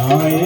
આય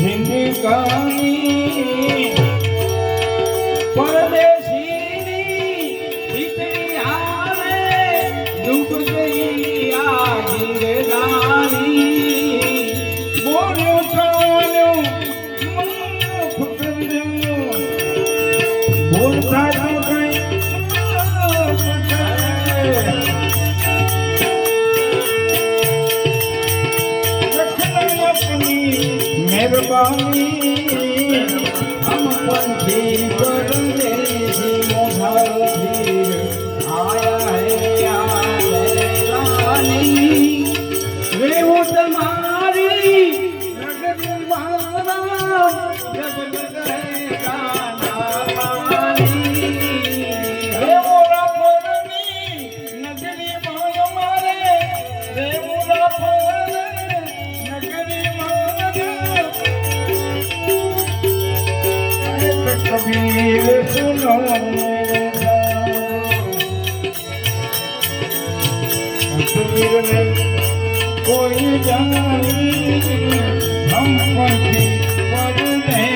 जिनका स्वामी કબીર સુનો કબીરને કોઈ જાણી હમ પણ પર